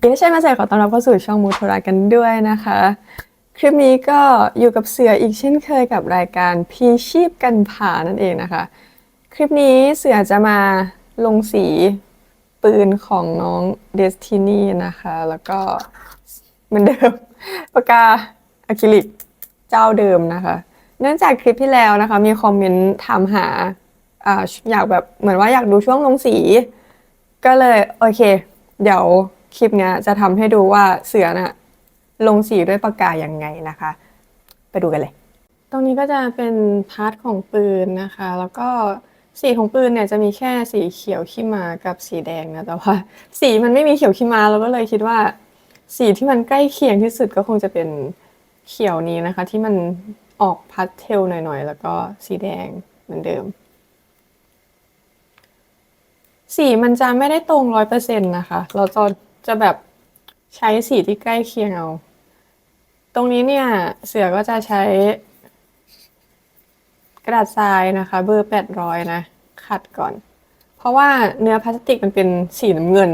เอ๊ะใช่มาใส่ขอต้อนรับเข้าสู่ช่องมูทรากันด้วยนะคะ คลิปนี้ก็อยู่กับเสืออีกเช่นเคยกับรายการพีชีพกันผ่านั่นเองนะคะ คลิปนี้เสือจะมาลงสีปืนของน้องเดสตินีนะคะ แล้วก็เหมือนเดิมปากกาอะคริลิกเจ้าเดิมนะคะ เนื่องจากคลิปที่แล้วนะคะ มีคอมเมนต์ถามหาอ่าอยากแบบเหมือนว่าอยากดูช่วงลงสี ก็เลยโอเค เดี๋ยว คลิปนี้จะทำให้ดูว่าเสือน่ะลงสีด้วยปากกายังไงนะคะ ไปดูกันเลย ตรงนี้ก็จะเป็นพาร์ทของปืนนะคะ แล้วก็สีของปืนเนี่ยจะมีแค่สีเขียวขี้มากับสีแดงนะแต่ว่าสีมันไม่มีเขียวขี้มาเราก็เลยคิดว่า สีที่มันใกล้เคียงที่สุดก็คงจะเป็นเขียวนี้นะคะ ที่มันออกพาสเทลหน่อยๆ แล้วก็สีแดงเหมือนเดิม สีมันจะไม่ได้ตรงร้อยเปอร์เซ็นต์นะคะ เราจะ จะแบบใช้สีที่ใกล้เคียงเอา ตรงนี้เนี่ย เสือก็จะใช้ กระดาษทรายนะคะ เบอร์แปดร้อยนะขัดก่อน เพราะว่าเนื้อพลาสติกมันเป็นสีน้ำเงิน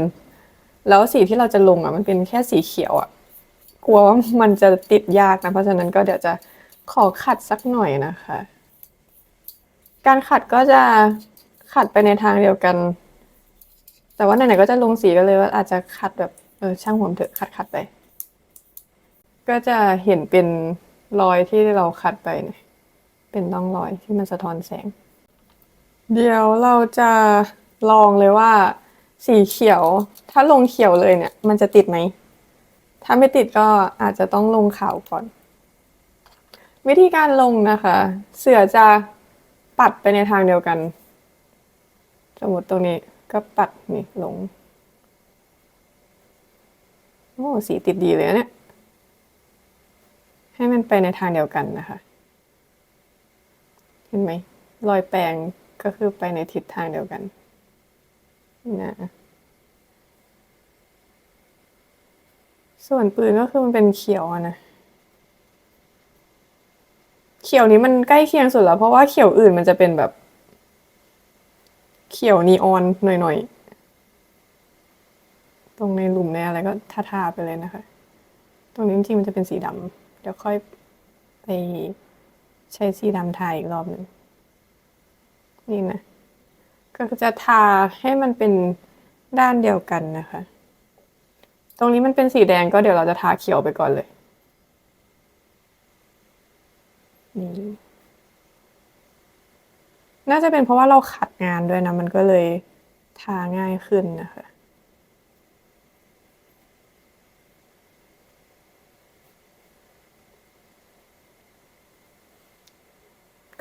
แล้วสีที่เราจะลงอะมันเป็นแค่สีเขียวอะกลัวว่ามันจะติดยากนะ เพราะฉะนั้นก็เดี๋ยวจะขอขัดสักหน่อยนะคะ การขัดก็จะขัดไปในทางเดียวกัน แต่ว่าไหนๆก็จะลงสีกันเลยว่าอาจจะขัดแบบเออช่างหัวมันเถอะขัดขัดไป ก็จะเห็นเป็นรอยที่เราขัดไปเนี่ยเป็นร่องรอยที่มันสะท้อนแสง เดี๋ยวเราจะลองเลยว่า สีเขียว ถ้าลงเขียวเลยเนี่ย มันจะติดไหม ถ้าไม่ติดก็อาจจะต้องลงขาวก่อน วิธีการลงนะคะ เสือจะปัดไปในทางเดียวกัน สมมติตรงนี้ ก็ปัดนี่ลง โอ้สีติดดีเลยนะเนี่ย ให้มันไปในทางเดียวกันนะคะ เห็นไหมรอยแปรงก็คือไปในทิศทางเดียวกันนะส่วนปืนก็คือมันเป็นเขียวนะเขียวนี้มันใกล้เคียงสุดแล้ว เพราะว่าเขียวอื่นมันจะเป็นแบบ เขียวนีออนหน่อยๆ ตรงในหลุมในอะไรก็ทาๆไปเลยนะคะ ตรงนี้จริงๆมันจะเป็นสีดำเดี๋ยวค่อยไปใช้สีดำทาอีกรอบหนึ่งนี่นะ ก็จะทาให้มันเป็นด้านเดียวกันนะคะ ตรงนี้มันเป็นสีแดงก็เดี๋ยวเราจะทาเขียวไปก่อนเลยนี่ น่าจะเป็นเพราะว่าเราขัดงานด้วยนะ มันก็เลยทาง่ายขึ้นนะคะ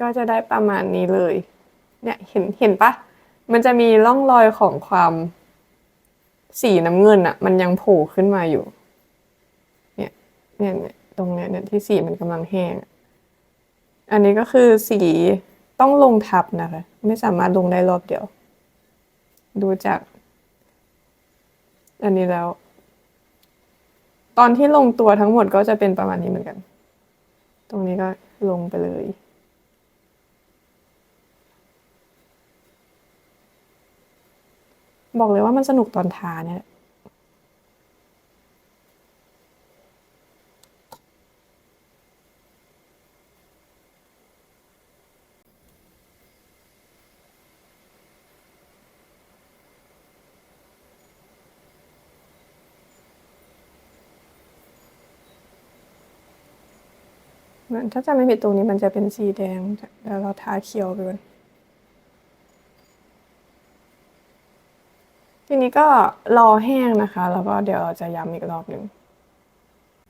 ก็จะได้ประมาณนี้เลย เนี่ยเห็นเห็นปะ มันจะมีร่องรอยของความสีน้ำเงินอะมันยังโผล่ขึ้นมาอยู่ เนี่ยเนี่ยตรงเนี้ยเนี่ยที่สีมันกำลังแห้ง อันนี้ก็คือสี ต้องลงทับนะคะ ไม่สามารถลงได้รอบเดียว ดูจาก อันนี้แล้ว ตอนที่ลงตัวทั้งหมดก็จะเป็นประมาณนี้เหมือนกัน ตรงนี้ก็ลงไปเลยบอกเลยว่ามันสนุกตอนทาเนี่ย มือนถ้าจำไม่ผิดตรงนี้มันจะเป็นสีแดงแล้วเราทาเขียวไปก่อนทีนี้ก็รอแห้งนะคะ แล้วก็เดี๋ยวเราจะย้ำอีกรอบหนึ่ง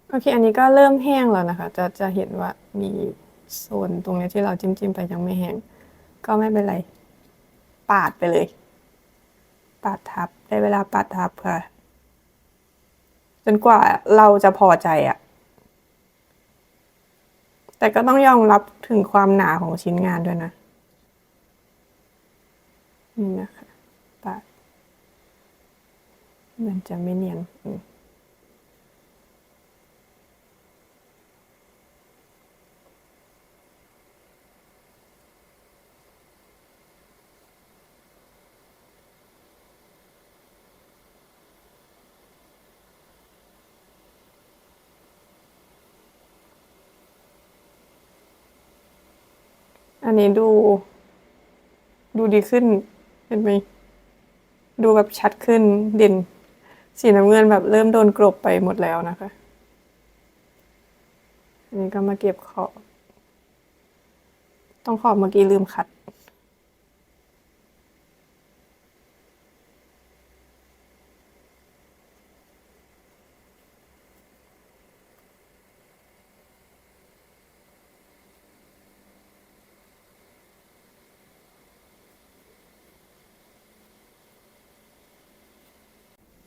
โอเค อันนี้ก็เริ่มแห้งแล้วนะคะ จะจะเห็นว่ามีโซนตรงนี้ที่เราจิ้มจิ้มๆไปยังไม่แห้ง ก็ไม่เป็นไร ปาดไปเลย ปาดทับได้เวลาปาดทับค่ะจนกว่าเราจะพอใจอะ แต่ก็ต้องยอมรับถึงความหนาของชิ้นงานด้วยนะ นี่นะคะปาดมันจะไม่เนียน อันนี้ดู ดูดีขึ้น เห็นไหม ดูแบบชัดขึ้นเด่น สีน้ำเงินแบบเริ่มโดนกลบไปหมดแล้วนะคะ อันนี้ก็มาเก็บขอบ ต้องขอบเมื่อกี้ลืมขัด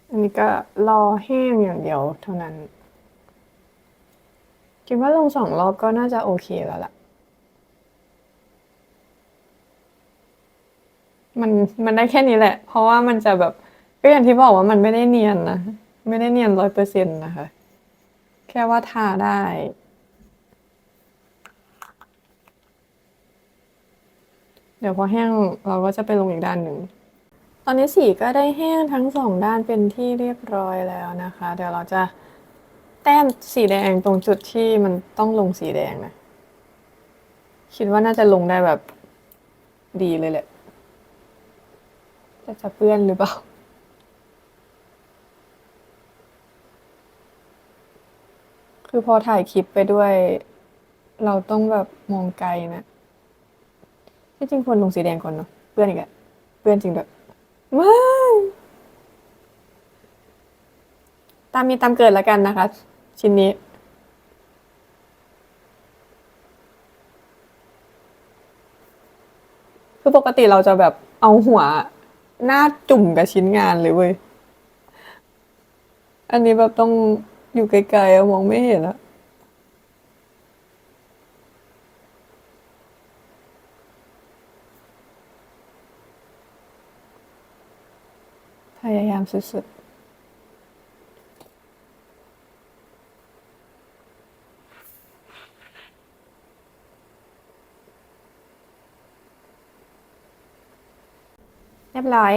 อันนี้ก็รอแห้งอย่างเดียวเท่านั้น คิดว่าลงสองรอบก็น่าจะโอเคแล้วล่ะ มันมันได้แค่นี้แหละ เพราะว่ามันจะแบบก็อย่างที่บอกว่ามันไม่ได้เนียนนะ ไม่ได้เนียนร้อยเปอร์เซ็นต์นะคะ แค่ว่าทาได้เดี๋ยวพอแห้งเราก็จะไปลงอีกด้านหนึ่ง ตอนนี้สีก็ได้แห้งทั้งสองด้านเป็นที่เรียบร้อยแล้วนะคะ เดี๋ยวเราจะแต้มสีแดงตรงจุดที่มันต้องลงสีแดงนะ คิดว่าน่าจะลงได้แบบดีเลยแหละแต่จะเปื้อนหรือเปล่าคือพอถ่ายคลิปไปด้วย เราต้องแบบมองไกลนะ ที่จริงควรลงสีแดงก่อนเนาะเปื้อนอีกอะเปื้อนจริงด้วย ว้าตามมีตามเกิดแล้วกันนะคะ ชิ้นนี้ คือปกติเราจะแบบเอาหัวหน้าจุ่มกับชิ้นงานเลยเว้ย อันนี้แบบต้องอยู่ไกลๆอะมองไม่เห็นอะพ ยายามสุดๆเรียบร้อย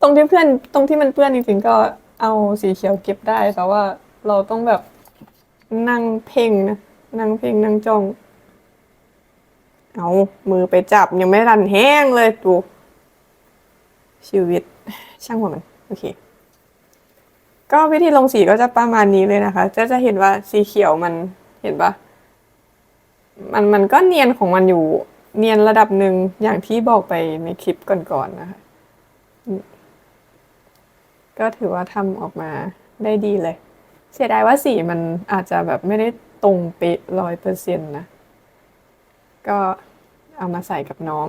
ตรงที่เพื่อนตรงที่มันเปื้อนจริงๆก็เอาสีเขียวเก็บได้ แต่ว่าเราต้องแบบนั่งเพ่งนะ นั่งเพ่งนั่งจ้อง เอามือไปจับยังไม่รันแห้งเลยดู ชีวิตช่างหัวมัน โอเค ก็วิธีลงสีก็จะประมาณนี้เลยนะคะ จะจะเห็นว่าสีเขียวมันเห็นปะมันมันก็เนียนของมันอยู่ เนียนระดับหนึ่งอย่างที่บอกไปในคลิปก่อนๆนะคะ ก็ถือว่าทำออกมาได้ดีเลย เสียดายว่าสีมันอาจจะแบบไม่ได้ตรงเป๊ะร้อยเปอร์เซ็นต์นะ ก็เอามาใส่กับน้อง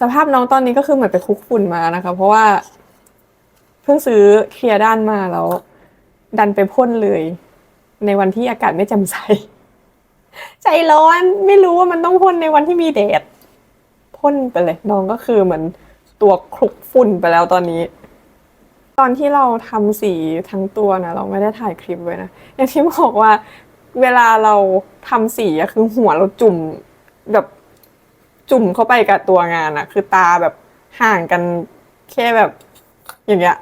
สภาพน้องตอนนี้ก็คือเหมือนไปคลุกฝุ่นมานะคะ เพราะว่า เพิ่งซื้อเคลียร์ด้านมาแล้ว ดันไปพ่นเลย ในวันที่อากาศไม่แจ่มใส ใจร้อนไม่รู้ว่ามันต้องพ่นในวันที่มีแดดพ่นไปเลยน้องก็คือเหมือนตัวคลุกฝุ่นไปแล้วตอนนี้ ตอนที่เราทำสีทั้งตัวนะเราไม่ได้ถ่ายคลิปไว้นะอย่างที่บอกว่า เวลาเราทำสีอะคือหัวเราจุ่มแบบ จุ่มเข้าไปกับตัวงานอะคือตาแบบห่างกันแค่แบบอย่างเงี้ย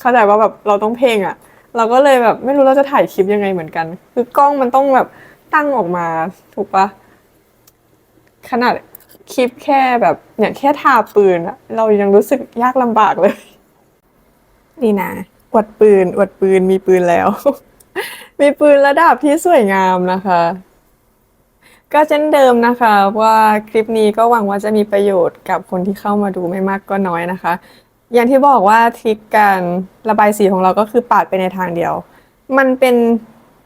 เข้าใจว่าแบบเราต้องเพ่งอะเราก็เลยแบบไม่รู้เราจะถ่ายคลิปยังไงเหมือนกัน คือกล้องมันต้องแบบตั้งออกมาถูกปะขนาดคลิปแค่แบบเนี่ยแค่ทาปืนอะเรายังรู้สึกยากลำบากเลย นี่นะอวดปืนอวดปืนมีปืนแล้ว มีปืนระดับที่สวยงามนะคะ ก็เช่นเดิมนะคะว่าคลิปนี้ก็หวังว่าจะมีประโยชน์กับคนที่เข้ามาดูไม่มากก็น้อยนะคะ อย่างที่บอกว่าทริคการระบายสีของเราก็คือปาดไปในทางเดียว มันเป็น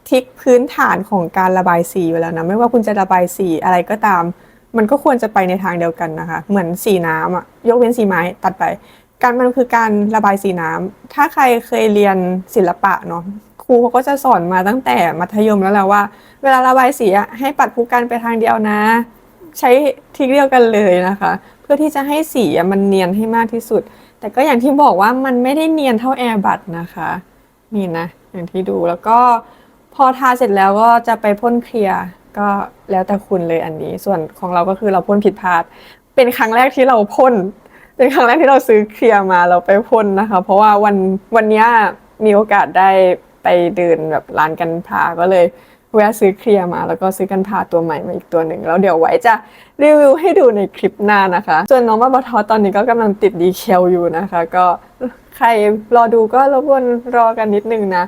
ทริคพื้นฐานของการระบายสีอยู่แล้วนะไม่ว่าคุณจะระบายสีอะไรก็ตาม มันก็ควรจะไปในทางเดียวกันนะคะ เหมือนสีน้ำอะยกเว้นสีไม้ตัดไป การมันคือการระบายสีน้ำถ้าใครเคยเรียนศิลปะเนาะ รูเขาก็จะสอนมาตั้งแต่มัธยมแล้วแหละว่า เวลาระบายสีให้ปัดผู้กันไปทางเดียวนะ ใช้ทริคเดียวกันเลยนะคะ เพื่อที่จะให้สีมันเนียนให้มากที่สุด แต่ก็อย่างที่บอกว่ามันไม่ได้เนียนเท่าแอร์บัตนะคะนี่นะอย่างที่ดูแล้วก็พอทาเสร็จแล้วก็จะไปพ่นเคลียร์ก็แล้วแต่คุณเลยอันนี้ ส่วนของเราก็คือเราพ่นผิดพลาด เป็นครั้งแรกที่เราพ่นเป็นครั้งแรกที่เราซื้อเคลียร์มาเราไปพ่นนะคะ เพราะว่าวันวันนี้มีโอกาสได้ ไปเดินแบบร้านกันพาก็เลยแวะซื้อเคลียร์มาแล้วก็ซื้อกันพาตัวใหม่มาอีกตัวหนึ่งแล้วเดี๋ยวไว้จะรีวิวให้ดูในคลิปหน้านะคะ ส่วนน้องบ้าบอทอตอนนี้ก็กำลังติดดีเคลอยู่นะคะ ก็ใครรอดูก็รบกวนรอกันนิดนึงนะ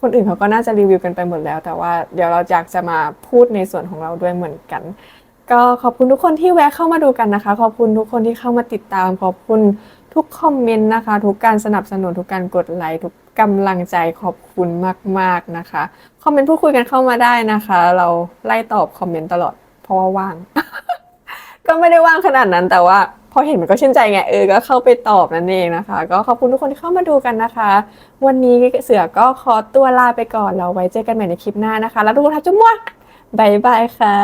คนอื่นเขาก็น่าจะรีวิวกันไปหมดแล้ว แต่ว่าเดี๋ยวเราอยากจะมาพูดในส่วนของเราด้วยเหมือนกัน ก็ขอบคุณทุกคนที่แวะเข้ามาดูกันนะคะ ขอบคุณทุกคนที่เข้ามาติดตามขอบคุณ ทุกคอมเมนต์นะคะ ทุกการสนับสนุนทุกการกดไลค์ทุกกำลังใจขอบคุณมาก ๆนะคะ คอมเมนต์พูดคุยกันเข้ามาได้นะคะ เราไล่ตอบคอมเมนต์ตลอด เพราะว่าว่าง ก็ไม่ได้ว่างขนาดนั้นแต่ว่าพอเห็นมันก็ชื่นใจไงเออ ก็เข้าไปตอบนั่นเองนะคะ ก็ขอบคุณทุกคนที่เข้ามาดูกันนะคะ วันนี้เสือก็ขอตัวลาไปก่อนเราไว้เจอกันใหม่ในคลิปหน้านะคะ แล้วทุกคนทักจุ๊บมั่วบายบายค่ะ